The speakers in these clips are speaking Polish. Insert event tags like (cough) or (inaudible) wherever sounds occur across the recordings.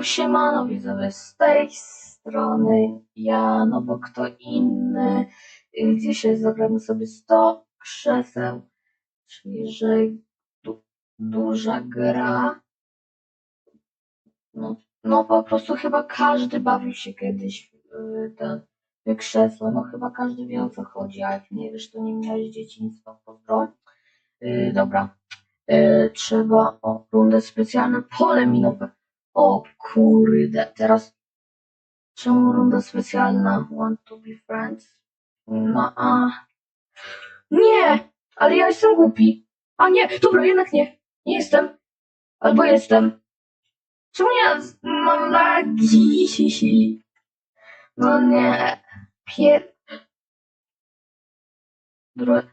Yo, siemano widzowie, z tej strony ja, no bo kto inny. I Dzisiaj zagramy sobie 100 krzeseł, czyli że du duża gra. No, no po prostu chyba każdy bawił się kiedyś w te, te krzesła, no chyba każdy wie o co chodzi, a jak nie wiesz, to nie miałeś dzieciństwa, pozdro. Yy, dobra, yy, trzeba o rundę specjalne pole minowe. O kurde, teraz czemu runda specjalna? Want to be friends? No a... Nie! Ale ja jestem głupi. A nie, dobra, jednak nie. Nie jestem. Albo jestem. Czemu ja mam lagi? No nie. Pier...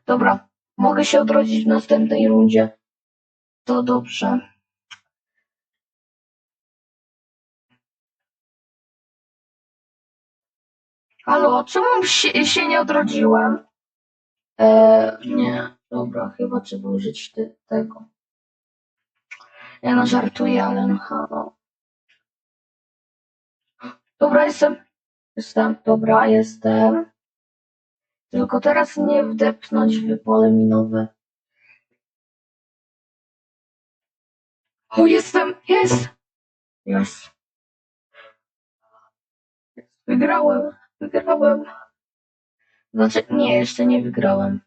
Dobra, mogę się odrodzić w następnej rundzie. To dobrze. Halo, czemu się, się nie odrodziłem? Eee, nie, dobra, chyba trzeba użyć te, tego. Ja no żartuję, ale no halo. Dobra, jestem. Jestem, dobra, jestem. Tylko teraz nie wdepnąć w pole minowe. O, jestem, jest! Jest. Wygrałem, wygrałem. Znaczy, nie, jeszcze nie wygrałem.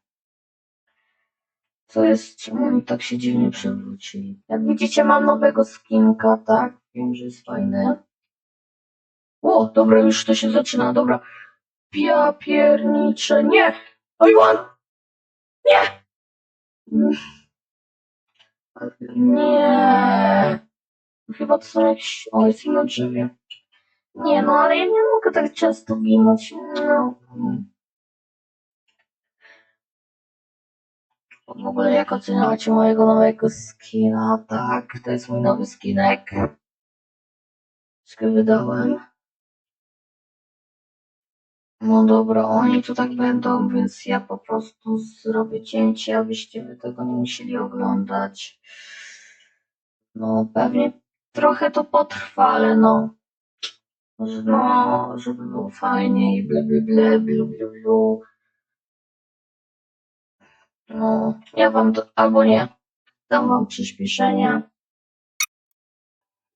Co jest, czemu oni tak się dziwnie przewrócili? Jak widzicie, mam nowego skinka, tak? Wiem, że jest fajny. O, dobra, już to się zaczyna, dobra. Ja pierniczę, nie! Ojwan! Nie! Mm. Nie! Chyba to są jakieś... O, jest na drzewie. Nie, no ale ja nie mogę tak często ginąć. No. W ogóle jak oceniacie mojego nowego skina? Tak, to jest mój nowy skinek. Troszkę wydałem. No dobra, oni tu tak będą, więc ja po prostu zrobię cięcie, abyście wy tego nie musieli oglądać. No pewnie trochę to potrwa, ale no. No, żeby było fajnie i ble ble ble, blu blu blu. No, ja wam to, albo nie. Dam wam przyspieszenie.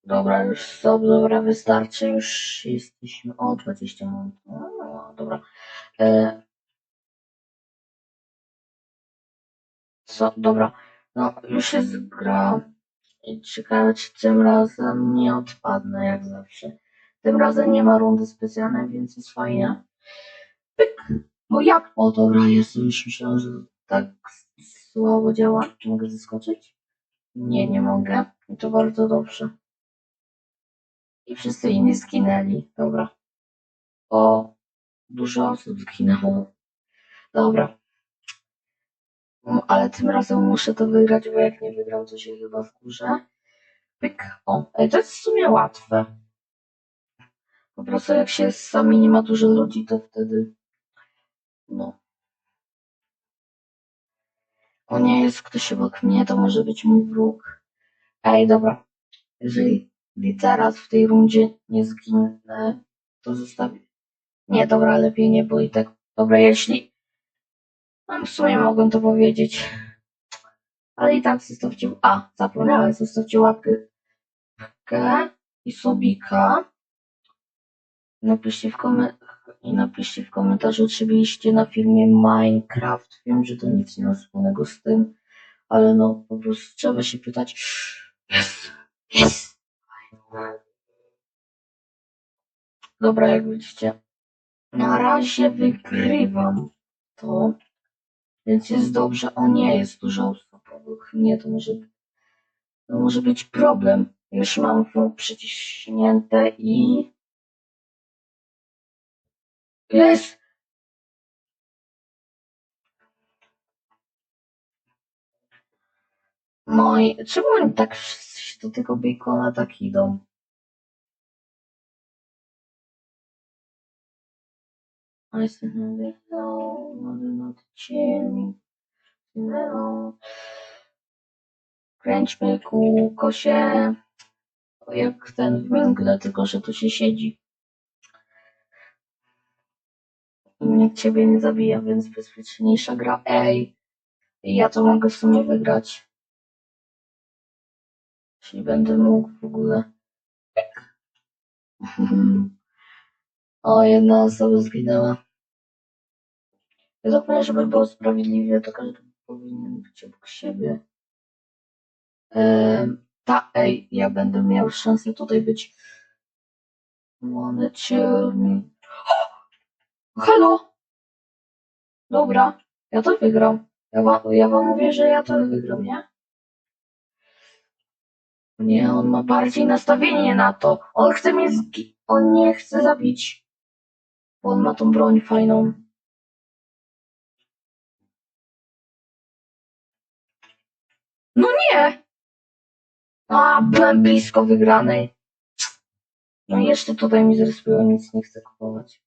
Dobra, już stop, dobra, wystarczy, już jesteśmy, o, 20 minut, no, dobra. E, co, dobra, no, już jest gra. I ciekawe, czy tym razem nie odpadnę, jak zawsze. Tym razem nie ma rundy specjalnej, więc jest fajnie. Pyk! No jak? O, dobra, jest, już myślałem, że tak słabo działa. Czy mogę zeskoczyć? Nie, nie mogę. I to bardzo dobrze. I wszyscy inni skinęli. Dobra. O, dużo osób skinęło. Dobra. No, ale tym razem muszę to wygrać, bo jak nie wygram, to się chyba wkurzę. Pyk. O, to jest w sumie łatwe. Po prostu jak się sami nie ma dużo ludzi, to wtedy... No. O nie, jest ktoś obok mnie, to może być mój wróg. Ej, dobra. Jeżeli teraz w tej rundzie nie zginę, to zostawię. Nie, dobra, lepiej nie, bo i tak. Dobra, jeśli. No, w sumie mogłem to powiedzieć. Ale i tak zostawcie. A, zapomniałem, zostawcie łapkę i subika. Napiszcie w. I napiszcie w komentarzu, czy byliście na filmie Minecraft. Wiem, że to nic nie ma wspólnego z tym, ale no po prostu trzeba się pytać. Jest! Jest! Dobra, jak widzicie, na razie wygrywam to, więc jest dobrze. O nie, jest dużo osób obok mnie, to może, to może być problem. Już mam to przyciśnięte i... No i czemu oni tak do tego bacona tak idą? A jestem na wychał, może nad ciemi. No. Kręćmy kółko się. jak ten w tylko że tu się siedzi. Nikt ciebie nie zabija, więc bezpieczniejsza gra. Ej, ja to mogę w sumie wygrać. Jeśli będę mógł w ogóle. (laughs) O, jedna osoba zginęła. Ja zapomniałem, żeby było sprawiedliwie, to każdy powinien być obok siebie. Ehm, ta, ej, ja będę miał szansę tutaj być. Wanna chill me. Halo! Dobra, ja to wygram. Ja wam, ja wam mówię, że ja to wygram, nie? Nie, on ma bardziej nastawienie na to. On chce mnie zgi- On nie chce zabić. Bo on ma tą broń fajną. No nie! A, byłem blisko wygranej. No i jeszcze tutaj mi zrespiło, nic nie chcę kupować.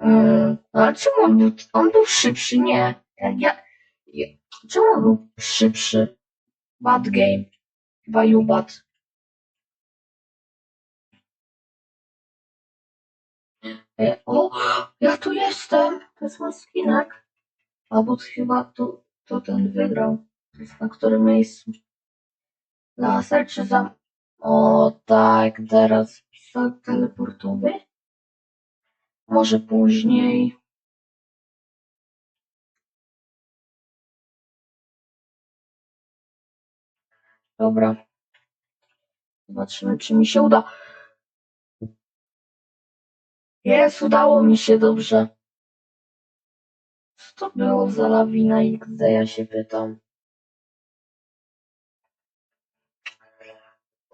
Mm, ale czemu on był, on był szybszy? Nie. Ja, ja, czemu on był szybszy? Bad game. Chyba bad. E, o, ja tu jestem. To jest mój skinek. Albo chyba to, to ten wygrał. Jest na którym miejscu? Laser czy za... O tak, teraz pistolet teleportowy? Może później. Dobra. Zobaczymy, czy mi się uda. Jest, udało mi się dobrze. Co to było za lawina XD, ja się pytam.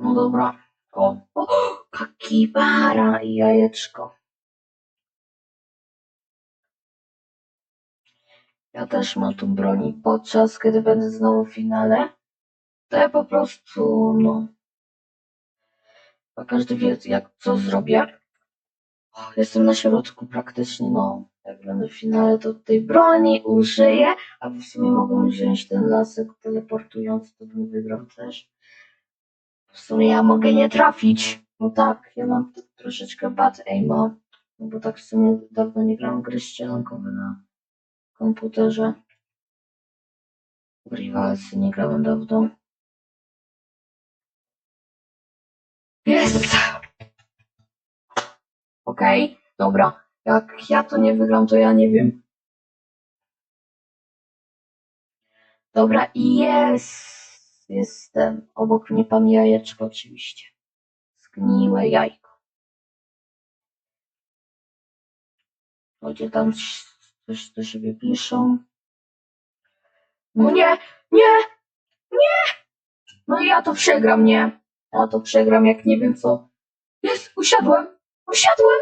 No dobra. O, (gasps) o kakibara i jajeczko. Ja też mam tu broni. Podczas kiedy będę znowu w finale, to ja po prostu, no. A każdy wie, jak co zrobię. Jestem na środku praktycznie, no. Jak będę w finale, to tej broni użyję, a w sumie mogą wziąć ten lasek teleportujący, to bym wygrał też. W sumie ja mogę nie trafić. No tak, ja mam troszeczkę bad aima. No bo tak w sumie dawno nie grałem w gry ścielankowe na komputerze. W Rivalsy nie grałem dawno. Jest! Okej, dobra. Jak ja to nie wygram, to ja nie wiem. Dobra, i jest. Jestem. Obok mnie pan jajeczko oczywiście. Zgniłe jajko. Ludzie tam coś do siebie piszą. No nie, nie, nie! No i ja to przegram, nie? Ja to przegram, jak nie wiem co. Jest, usiadłem, usiadłem!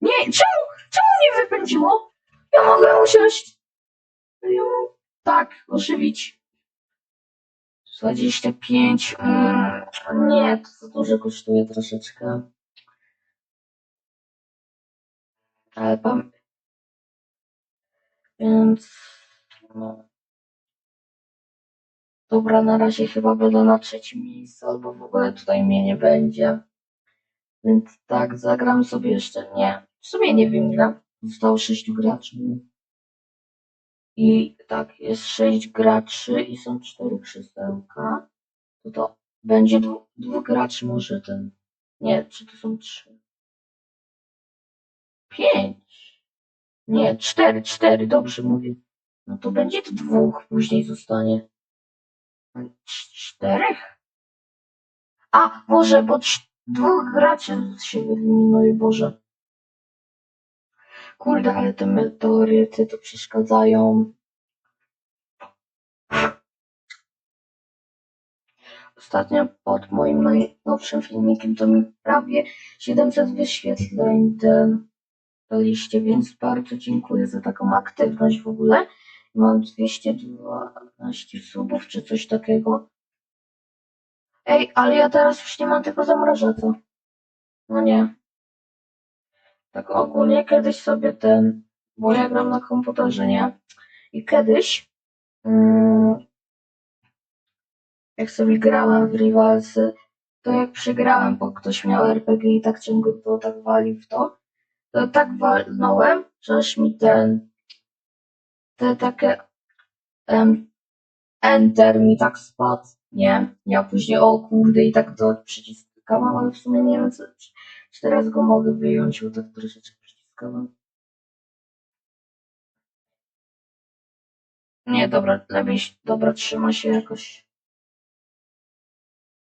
Nie, czemu, czemu mnie wypędziło? Ja mogę usiąść. Mogę, tak, ożywić. 25. Mm, nie, to za dużo kosztuje troszeczkę. Ale pam... Więc... No. Dobra, na razie chyba będę na trzecim miejscu, albo w ogóle tutaj mnie nie będzie. Więc tak, zagram sobie jeszcze. Nie, w sumie nie wiem ile. Zostało sześciu graczy. I tak, jest sześć graczy i są cztery krzesełka. To będzie dwóch graczy może ten. Nie, czy to są trzy? Pięć. Nie, cztery, cztery, dobrze mówię. No to będzie dwóch, później zostanie. Cz- Czterech? A, może, bo dwóch graczy się wyeliminuje, Boże. Kurde, ale te meteoryty to przeszkadzają. Ostatnio pod moim najnowszym filmikiem to mi prawie 700 wyświetleń ten daliście, więc bardzo dziękuję za taką aktywność w ogóle. Mam 212 subów czy coś takiego. Ej, ale ja teraz już nie mam tego zamrażacza. No nie. Tak ogólnie kiedyś sobie ten, bo ja gram na komputerze, nie? I kiedyś mm, jak sobie grałem w Rivalsy, to jak przegrałem, bo ktoś miał RPG i tak ciągle to tak walił w to, to tak walnąłem, że aż mi ten, te takie, em, enter mi tak spadł, nie? Ja później, o kurde, i tak to przyciskałem, ale w sumie nie wiem, co, czy, czy teraz go mogę wyjąć, bo tak troszeczkę przyciskałem. Nie, dobra, lepiej, dobra, trzyma się jakoś.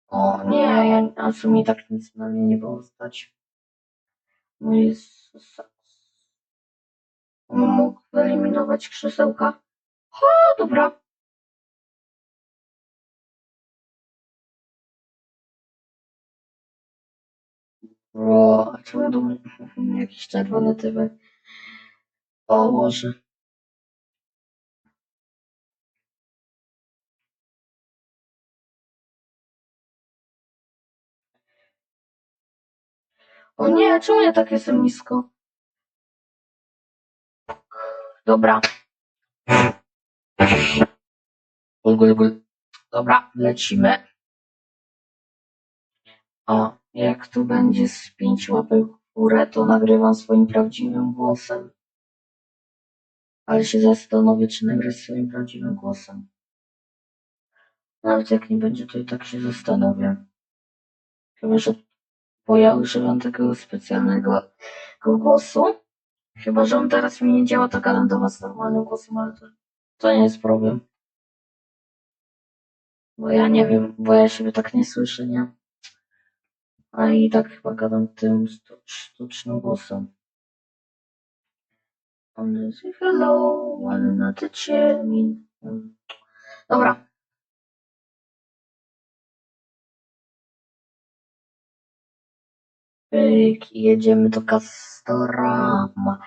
O, nie, ja, a w sumie tak nic na mnie nie było stać. No Jezus. On mógł wyeliminować krzesełka. O, dobra. O, a czemu tu (laughs) jakiś czerwony typek? O Boże. O nie, czemu ja tak jestem nisko? Dobra. Gul, gul, gul. Dobra, lecimy. O, jak tu będzie z pięć łapek w górę, to nagrywam swoim prawdziwym głosem. Ale się zastanowię, czy nagrać swoim prawdziwym głosem. Nawet jak nie będzie, to i tak się zastanowię. Chyba, że bo ja używam takiego specjalnego głosu. Chyba, że on teraz mi nie działa, to gadam do was normalnym głosem, ale to, to nie jest problem. Bo ja nie wiem, bo ja siebie tak nie słyszę, nie? A i tak chyba gadam tym sztucznym głosem. On is hello, ale na ty mi. Dobra. Jedziemy do Castorama.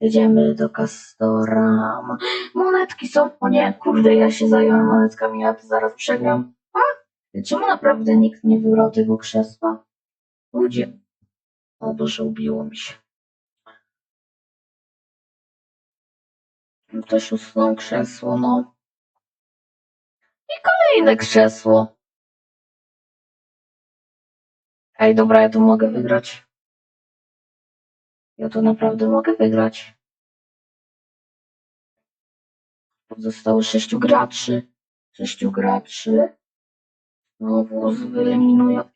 Jedziemy do Castorama. Monetki są. O nie, kurde, ja się zająłem monetkami, ja to zaraz przegram. A? Czemu naprawdę nikt nie wybrał tego krzesła? Ludzie. O Boże, ubiło mi się. Ktoś usunął krzesło, no. I kolejne krzesło. Ej, dobra, ja tu mogę wygrać. Ja tu naprawdę mogę wygrać. Pozostało sześciu graczy. Sześciu graczy. Znowu wyeliminują.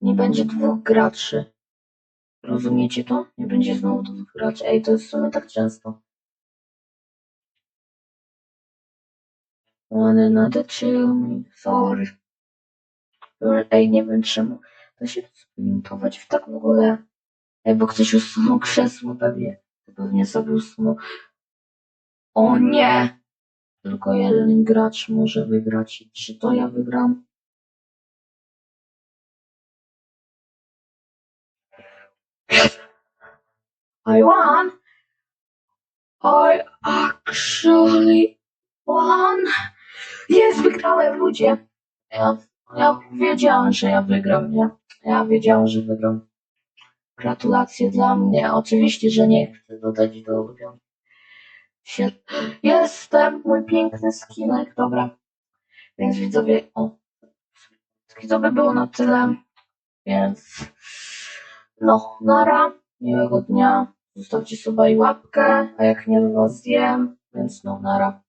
Nie będzie dwóch graczy. Rozumiecie to? Nie będzie znowu dwóch graczy. Ej, to jest w sumie tak często. One not chill me. Sorry. Ej, nie wiem czemu. Da się to sprintować w tak w ogóle. Ej, bo ktoś usunął krzesło pewnie. Pewnie sobie usunął. O nie! Tylko jeden gracz może wygrać. Czy to ja wygram? I won! I actually won! Jest, wygrałem, ludzie! Ja wiedziałem, że ja wygram, nie? Ja wiedziałem, że wygram. Gratulacje dla mnie. Oczywiście, że nie chcę dodać do ulubionych. Jestem, mój piękny skinek, dobra. Więc widzowie, o, to by było na tyle. Więc, no, nara, miłego dnia. Zostawcie suba i łapkę, a jak nie, to was zjem. Więc no, nara.